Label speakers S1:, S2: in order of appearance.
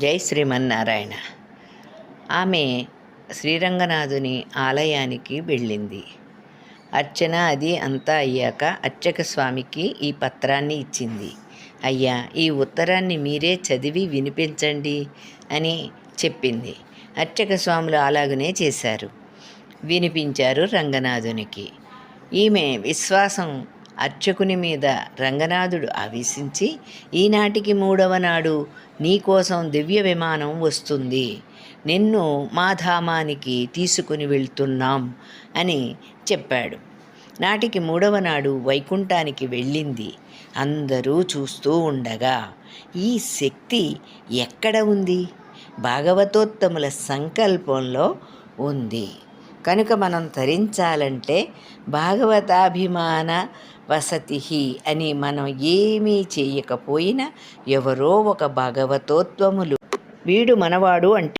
S1: జై శ్రీమన్నారాయణ. ఆమె శ్రీరంగనాథుని ఆలయానికి వెళ్ళింది. అర్చన అది అంతా అయ్యాక అర్చక స్వామికి ఈ పత్రాన్ని ఇచ్చింది. అయ్యా ఈ ఉత్తరాన్ని మీరే చదివి వినిపించండి అని చెప్పింది. అర్చక స్వాములు అలాగనే చేశారు. వినిపించారు రంగనాథునికి. ఈమె విశ్వాసం అర్చకుని మీద రంగనాథుడు ఆవేశించి ఈనాటికి మూడవ నాడు నీకోసం దివ్య విమానం వస్తుంది. నిన్ను మా ధామానికి తీసుకుని వెళ్తున్నాం అని చెప్పాడు. నాటికి మూడవ నాడు వైకుంఠానికి వెళ్ళింది. అందరూ చూస్తూ ఉండగా ఈ శక్తి ఎక్కడ ఉంది? భాగవతోత్తముల సంకల్పంలో ఉంది. కనుక మనం తరించాలంటే భాగవతాభిమాన వసతి అని మనం ఏమీ చేయకపోయినా ఎవరో ఒక భాగవతోత్వములు వీడు మనవాడు అంటే